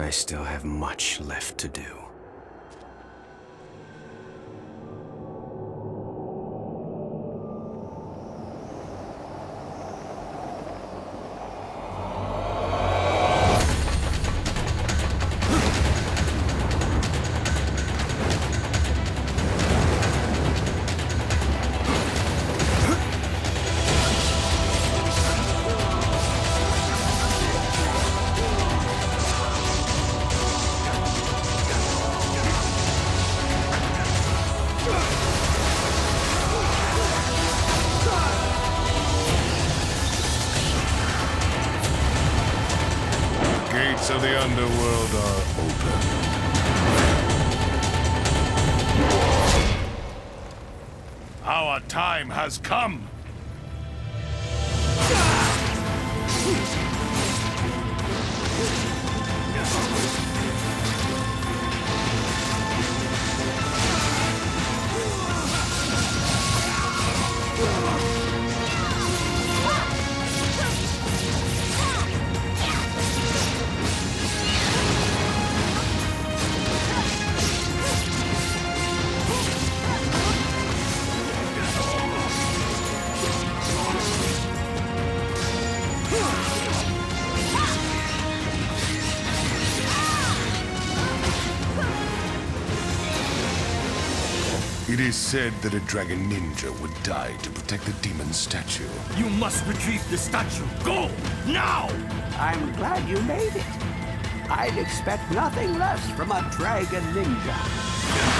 I still have much left to do. Underworld are open. Our time has come. Is said that a dragon ninja would die to protect the demon statue. You must retrieve the statue. Go! Now! I'm glad you made it. I'd expect nothing less from a dragon ninja.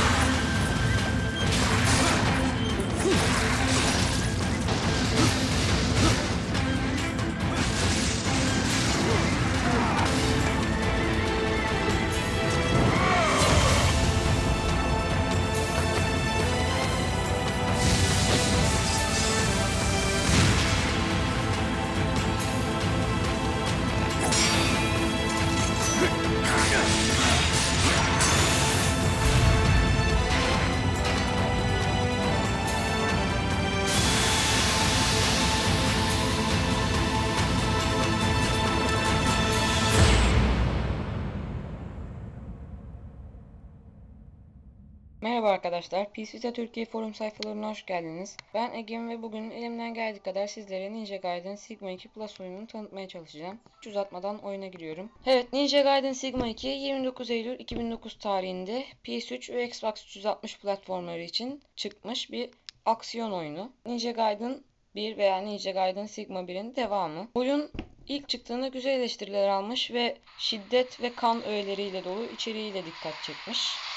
Merhaba arkadaşlar, PCT Türkiye forum sayfalarına hoş geldiniz. Ben Egem ve bugün elimden geldiği kadar sizlere Ninja Gaiden Sigma 2 Plus oyununu tanıtmaya çalışacağım. Hiç uzatmadan oyuna giriyorum. Evet, Ninja Gaiden Sigma 2 29 Eylül 2009 tarihinde PS3 ve Xbox 360 platformları için çıkmış bir aksiyon oyunu. Ninja Gaiden 1 veya Ninja Gaiden Sigma 1'in devamı. Oyun ilk çıktığında güzel eleştiriler almış ve şiddet ve kan öğeleriyle dolu içeriğiyle dikkat çekmiş.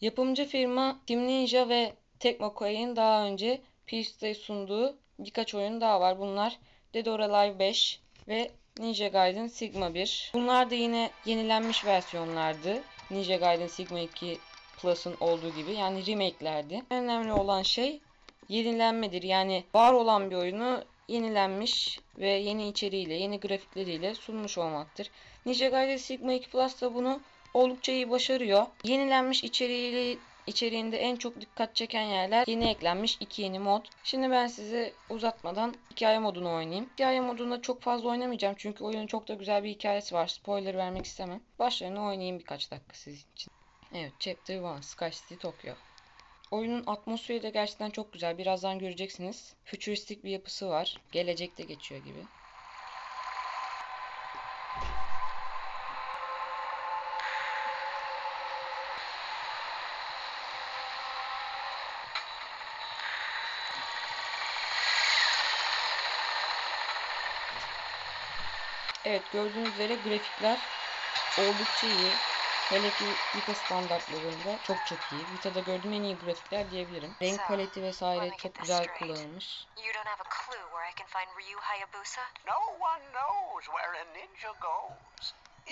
Yapımcı firma Team Ninja ve Tecmo Koei'nin daha önce PC'de sunduğu birkaç oyun daha var. Bunlar Dead or Alive 5 ve Ninja Gaiden Sigma 1. Bunlar da yine yenilenmiş versiyonlardı. Ninja Gaiden Sigma 2 Plus'ın olduğu gibi yani remake'lerdi. Önemli olan şey yenilenmedir. Yani var olan bir oyunu yenilenmiş ve yeni içeriğiyle, yeni grafikleriyle sunmuş olmaktır. Ninja Gaiden Sigma 2 Plus da bunu oldukça iyi başarıyor. Yenilenmiş içeriğiyle içeriğinde en çok dikkat çeken yerler yeni eklenmiş iki yeni mod. Şimdi ben size uzatmadan hikaye modunu oynayayım. Hikaye modunda çok fazla oynamayacağım çünkü oyunun çok da güzel bir hikayesi var. Spoiler vermek istemem. Başlarını oynayayım birkaç dakika sizin için. Evet Chapter 1 Sky City Tokyo. Oyunun atmosferi de gerçekten çok güzel. Birazdan göreceksiniz. Fütüristik bir yapısı var. Gelecekte geçiyor gibi. Evet gördüğünüz üzere grafikler oldukça iyi. Hele ki Vita standartlarında çok çok iyi. Vita'da gördüğüm en iyi grafikler diyebilirim. Renk paleti vesaire çok güzel kullanılmış.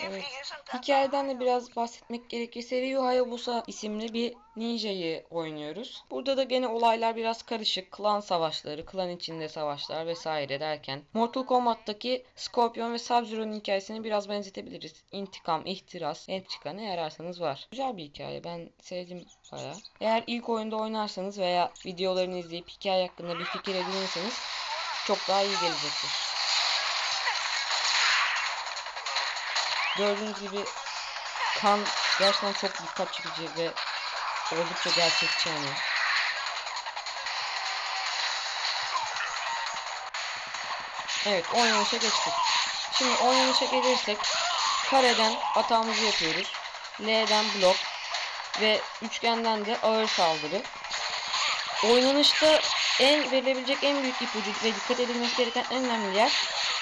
Evet. Hikayeden de biraz bahsetmek gerekirse Ryu Hayabusa isimli bir ninjayı oynuyoruz. Burada da gene olaylar biraz karışık. Klan savaşları, klan içinde savaşlar vesaire derken Mortal Kombat'taki Scorpion ve Sub-Zero'nun hikayesini biraz benzetebiliriz. İntikam, ihtiras, entrika ne ararsanız var. Güzel bir hikaye. Ben sevdim bayağı. Eğer ilk oyunda oynarsanız veya videolarını izleyip hikaye hakkında bir fikir edinirseniz çok daha iyi gelecektir. Gördüğünüz gibi kan gerçekten çok dikkat çekici ve oldukça gerçekçi yani. Evet oynanışa geçtik. Şimdi oynanışa gelirsek kareden atağımızı yapıyoruz. L'den blok ve üçgenden de ağır saldırı. Oynanışta en verilebilecek en büyük ipucu ve dikkat edilmesi gereken en önemli yer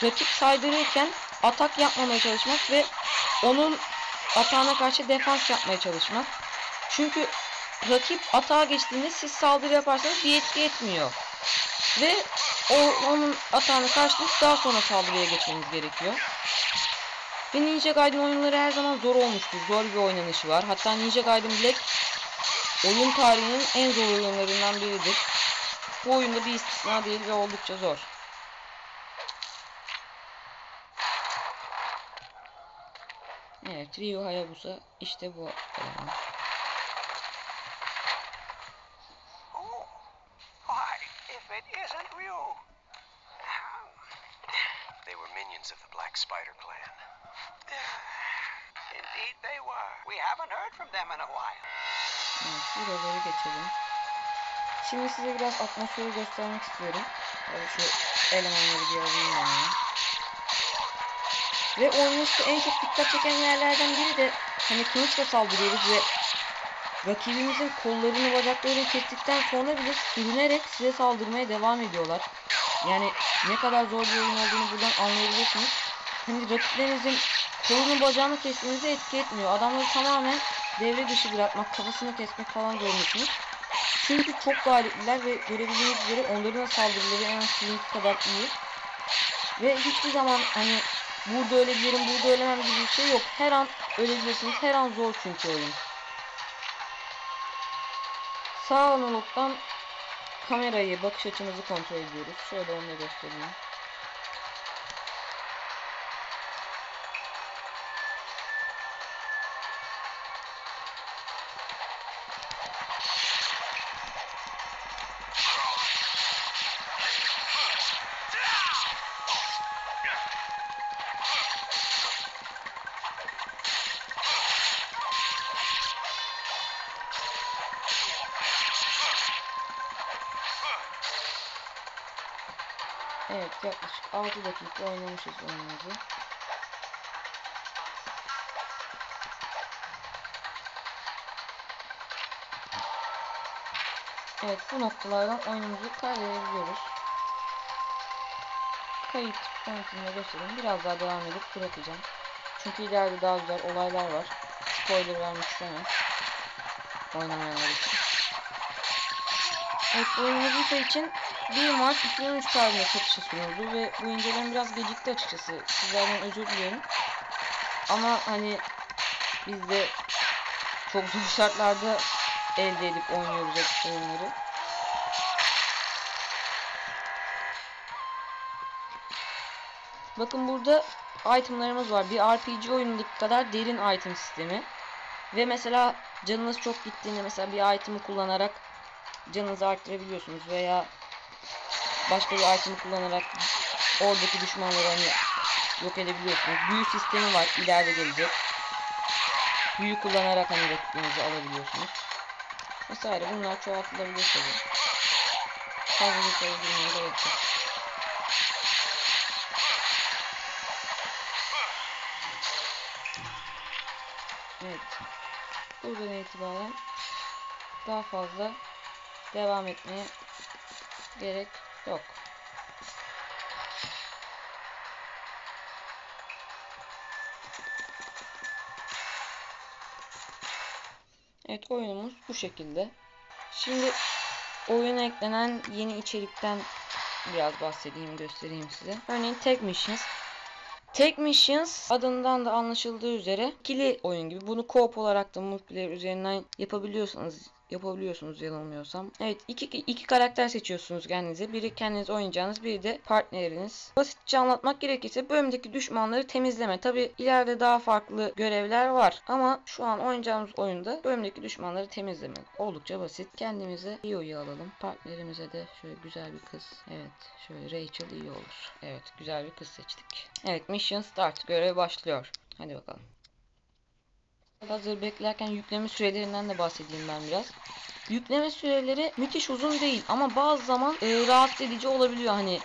rakip saydırırken atak yapmamaya çalışmak ve onun atağına karşı defans yapmaya çalışmak. Çünkü rakip atağa geçtiğinde siz saldırı yaparsanız bir etki etmiyor. Ve o, onun atağını karşılayıp daha sonra saldırıya geçmeniz gerekiyor. Ve Ninja Gaiden oyunları her zaman zor olmuştur. Zor bir oynanışı var. Hatta Ninja Gaiden Black oyun tarihinin en zor oyunlarından biridir. Bu oyunda bir istisna değil ve oldukça zor. Evet, Ryu Hayabusa işte bu eleman. Why, if it isn't Ryu. They were minions of the Black Spider Clan. Indeed they were. We haven't heard from them in a while. Evet, buraları geçelim. Şimdi size biraz atmosferi göstermek istiyorum. Tabii şu elemanları bir alayım ben. Ve oynayışta en çok dikkat çeken yerlerden biri de hani kılıçla saldırıyoruz ve rakibimizin kollarını bacaklarını kestikten sonra bile sürünerek size saldırmaya devam ediyorlar. Yani ne kadar zor bir oyun olduğunu buradan anlayabilirsiniz. Hani rakiplerinizin kolunu bacağını kestiğinizde etki etmiyor. Adamları tamamen devre dışı bırakmak, kafasını kesmek falan zorundasınız. Çünkü çok galipliler ve görebildiğiniz üzere onların saldırıları en az kadar iyi. Ve hiçbir zaman hani burada ölebilirim, burada ölemem gibi bir şey yok. Her an ölebilirsiniz. Her an zor çünkü oyun. Sağ analogdan kamerayı, bakış açımızı kontrol ediyoruz. Şöyle onu göstereyim. Evet yaklaşık 6 dakika oynamışız oyunumuzu. Evet bu noktalardan oyunumuzu kaydedebiliyoruz. Kayıt yöntemine göstereyim. Biraz daha devam edip bırakacağım. Çünkü ileride daha güzel olaylar var. Spoiler vermek istemem. Oynamayanlar için. Evet bu oyun Vita için 1 Mart 2013 tarihinde satışa sunuldu ve bu inceleme biraz gecikti açıkçası. Sizlerden özür diliyorum. Ama hani biz de çok zor şartlarda elde edip oynuyoruz oyunları. Bakın burada itemlarımız var. Bir RPG oyunundaki kadar derin item sistemi. Ve mesela canınız çok gittiğinde mesela bir itemi kullanarak canınızı arttırabiliyorsunuz veya başka bir itemi kullanarak oradaki düşmanları hani yok edebiliyorsunuz. Büyü sistemi var ileride gelecek. Büyü kullanarak hani rakiplerinizi alabiliyorsunuz. Vesaire bunlar çoğaltılabilir tabi. Fazla detaya girmeye gerek yok. Evet. Buradan itibaren daha fazla devam etmeye gerek yok. Evet oyunumuz bu şekilde. Şimdi oyuna eklenen yeni içerikten biraz bahsedeyim göstereyim size. Örneğin Tag Missions. Tek Missions adından da anlaşıldığı üzere ikili oyun gibi. Bunu co-op olarak da multiplayer üzerinden yapabiliyorsanız yapabiliyorsunuz yanılmıyorsam. Evet iki, iki karakter seçiyorsunuz kendinize. Biri kendiniz oynayacağınız biri de partneriniz. Basitçe anlatmak gerekirse bölümdeki düşmanları temizleme. Tabi ileride daha farklı görevler var. Ama şu an oynayacağımız oyunda bölümdeki düşmanları temizleme. Oldukça basit. Kendimize Io'yu alalım. Partnerimize de şöyle güzel bir kız. Evet şöyle Rachel iyi olur. Evet güzel bir kız seçtik. Evet mission start. Görev başlıyor. Hadi bakalım. Hazır beklerken yükleme sürelerinden de bahsedeyim ben biraz. Yükleme süreleri müthiş uzun değil ama bazı zaman e, rahatsız edici olabiliyor. Hani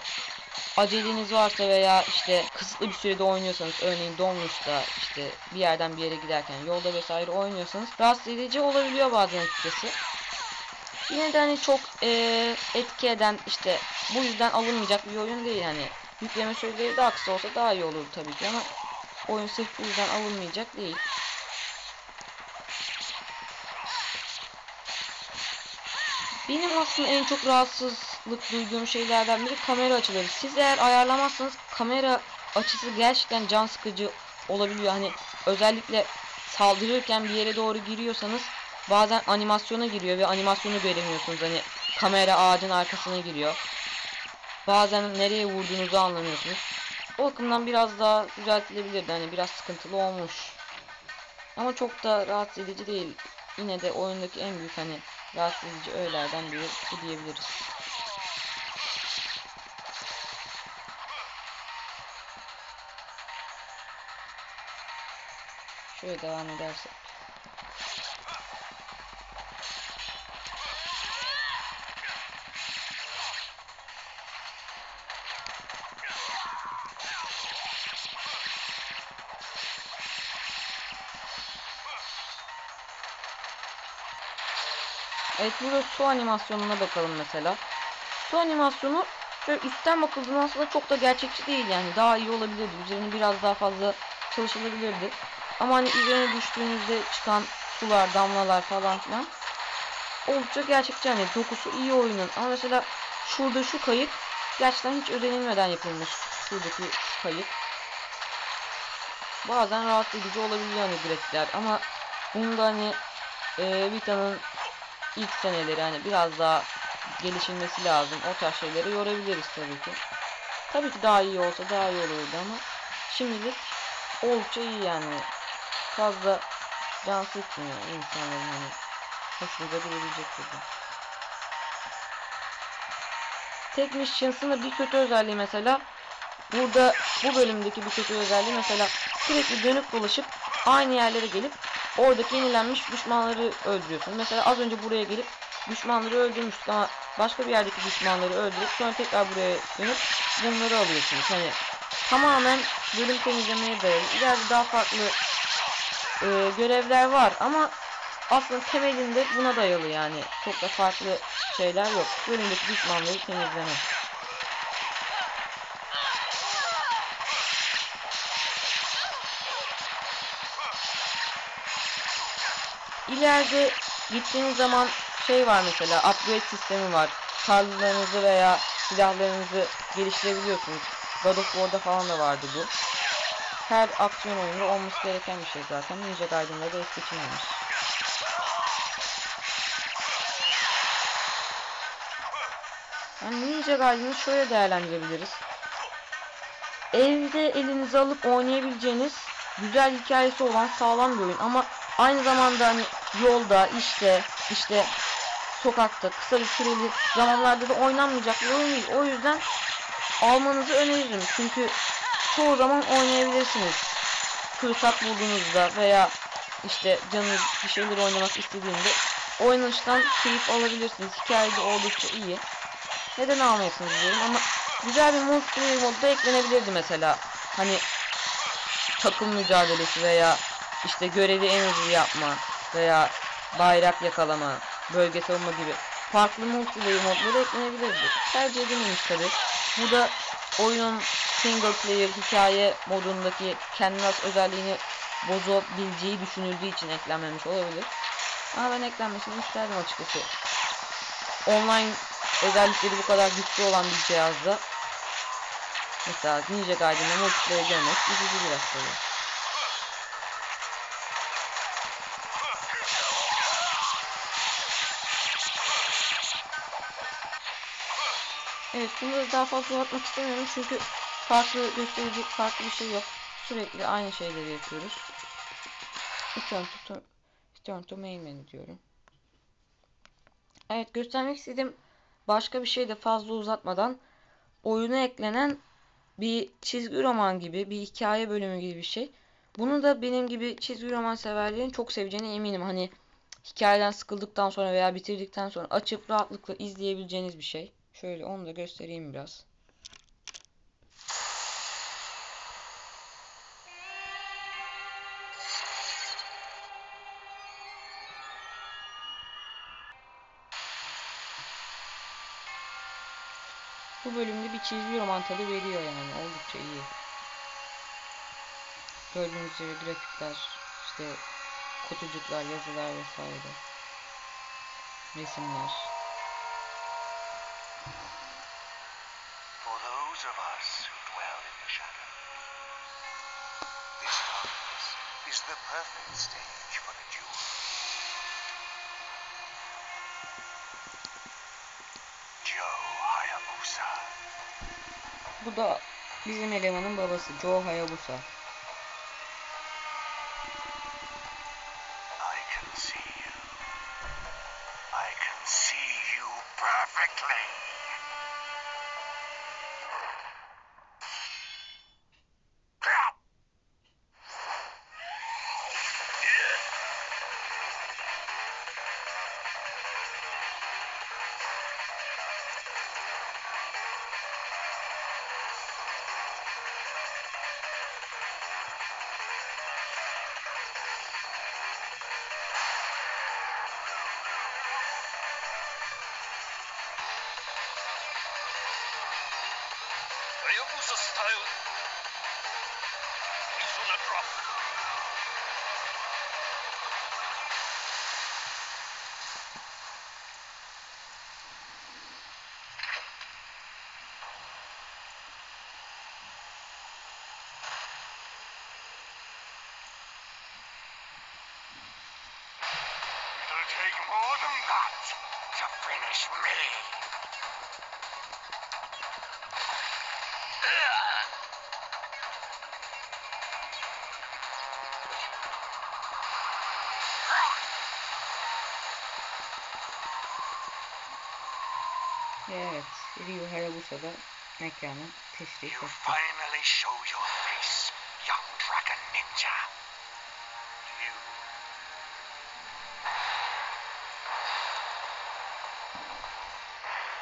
aceleniz varsa veya işte kısıtlı bir sürede oynuyorsanız örneğin dolmuşta işte bir yerden bir yere giderken yolda vesaire oynuyorsanız rahatsız edici olabiliyor bazen açıkçası. Yine de hani çok e, etki eden işte bu yüzden alınmayacak bir oyun değil hani yükleme süreleri daha kısa olsa daha iyi olur tabii ki ama oyun sırf bu yüzden alınmayacak değil. Benim aslında en çok rahatsızlık duyduğum şeylerden biri kamera açıları. Siz eğer ayarlamazsanız kamera açısı gerçekten can sıkıcı olabiliyor. Hani özellikle saldırırken bir yere doğru giriyorsanız bazen animasyona giriyor ve animasyonu göremiyorsunuz. Hani kamera ağacın arkasına giriyor. Bazen nereye vurduğunuzu anlamıyorsunuz. O bakımdan biraz daha düzeltilebilirdi. Hani biraz sıkıntılı olmuş. Ama çok da rahatsız edici değil. Yine de oyundaki en büyük hani rahatsız edici biri bu diyebiliriz. Şöyle devam edersek. Evet burada su animasyonuna bakalım mesela. Su animasyonu şöyle üstten bakıldığında aslında çok da gerçekçi değil yani. Daha iyi olabilirdi. Üzerine biraz daha fazla çalışılabilirdi. Ama hani üzerine düştüğünüzde çıkan sular, damlalar falan filan oldukça gerçekçi hani dokusu iyi oyunun. Ama mesela şurada şu kayık gerçekten hiç özenilmeden yapılmış. Şuradaki kayık. Bazen edici olabiliyor hani grafikler ama bunda hani e, Vita'nın ilk seneleri hani biraz daha gelişilmesi lazım. O tarz şeyleri yorabiliriz tabii ki. Tabii ki daha iyi olsa daha iyi olurdu ama şimdilik oldukça iyi yani. Fazla can sıkmıyor insanların hani hoşunuza gidebilecek gibi. Da bir kötü özelliği mesela burada bu bölümdeki bir kötü özelliği mesela sürekli dönüp dolaşıp aynı yerlere gelip oradaki yenilenmiş düşmanları öldürüyorsun. Mesela az önce buraya gelip düşmanları öldürmüştük ama başka bir yerdeki düşmanları öldürüp sonra tekrar buraya dönüp bunları alıyorsunuz. Hani tamamen bölüm temizlemeye dayalı. İleride daha farklı e, görevler var ama aslında temelinde buna dayalı yani. Çok da farklı şeyler yok. Bölümdeki düşmanları temizleme. İleride gittiğiniz zaman şey var mesela upgrade sistemi var. Tarlalarınızı veya silahlarınızı geliştirebiliyorsunuz. God of War'da falan da vardı bu. Her aksiyon oyununda olması gereken bir şey zaten. Ninja Gaiden'da da es geçilmemiş. Yani Ninja Gaiden'ı şöyle değerlendirebiliriz. Evde elinize alıp oynayabileceğiniz güzel hikayesi olan sağlam bir oyun ama aynı zamanda hani yolda, işte, işte sokakta kısa bir süreli zamanlarda da oynanmayacak bir oyun değil. O yüzden almanızı öneririm. Çünkü çoğu zaman oynayabilirsiniz. Fırsat bulduğunuzda veya işte canınız bir şeyler oynamak istediğinde oynanıştan keyif alabilirsiniz. Hikaye de oldukça iyi. Neden almayasınız diyorum ama güzel bir multiplayer modda eklenebilirdi mesela. Hani takım mücadelesi veya işte görevi en hızlı yapma veya bayrak yakalama, bölge savunma gibi farklı multiplayer modları eklenebilirdi. Tercih edilmemiş tabi. Bu da oyunun single player hikaye modundaki kendine has özelliğini bozabileceği düşünüldüğü için eklenmemiş olabilir. Ama ben eklenmesini isterdim açıkçası. Online özellikleri bu kadar güçlü olan bir cihazda mesela Ninja Gaiden'da multiplayer görmek üzücü biraz tabii. Evet bunu da daha fazla uzatmak istemiyorum çünkü farklı gösterecek farklı bir şey yok. Sürekli aynı şeyleri yapıyoruz. Return to, return to main menu diyorum. Evet göstermek istediğim başka bir şey de fazla uzatmadan oyuna eklenen bir çizgi roman gibi bir hikaye bölümü gibi bir şey. Bunu da benim gibi çizgi roman severlerin çok seveceğine eminim. Hani hikayeden sıkıldıktan sonra veya bitirdikten sonra açıp rahatlıkla izleyebileceğiniz bir şey. Şöyle onu da göstereyim biraz. Bu bölümde bir çizgi roman tadı veriyor yani. Oldukça iyi. Gördüğünüz üzere grafikler, işte kutucuklar, yazılar vesaire. Resimler. İs the perfect stage for the duel. Joe Hayabusa. Bu da bizim elemanın babası Joe Hayabusa. Style. Izuna drop. Take more than that to finish me. Ryu Hayabusa da mekanı teşrif etti. finally show your face, young dragon ninja. You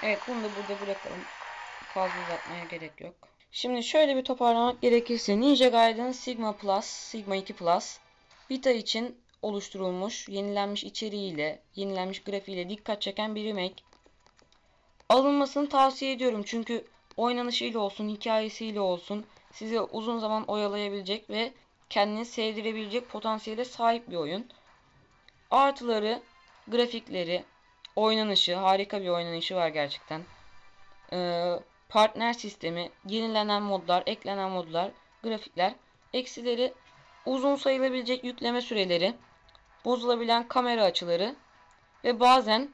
Evet bunu da burada bırakalım. Fazla uzatmaya gerek yok. Şimdi şöyle bir toparlamak gerekirse Ninja Gaiden Sigma Plus, Sigma 2 Plus Vita için oluşturulmuş, yenilenmiş içeriğiyle, yenilenmiş grafiğiyle dikkat çeken bir remake. Alınmasını tavsiye ediyorum çünkü oynanışıyla olsun, hikayesiyle olsun sizi uzun zaman oyalayabilecek ve kendini sevdirebilecek potansiyele sahip bir oyun. Artıları, grafikleri, oynanışı, harika bir oynanışı var gerçekten. Ee, partner sistemi, yenilenen modlar, eklenen modlar, grafikler, eksileri, uzun sayılabilecek yükleme süreleri, bozulabilen kamera açıları ve bazen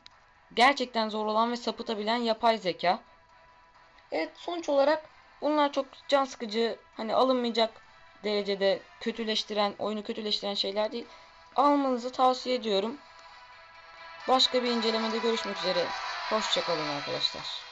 gerçekten zor olan ve sapıtabilen yapay zeka. Evet sonuç olarak bunlar çok can sıkıcı, hani alınmayacak derecede kötüleştiren, oyunu kötüleştiren şeyler değil. Almanızı tavsiye ediyorum. Başka bir incelemede görüşmek üzere. Hoşçakalın arkadaşlar.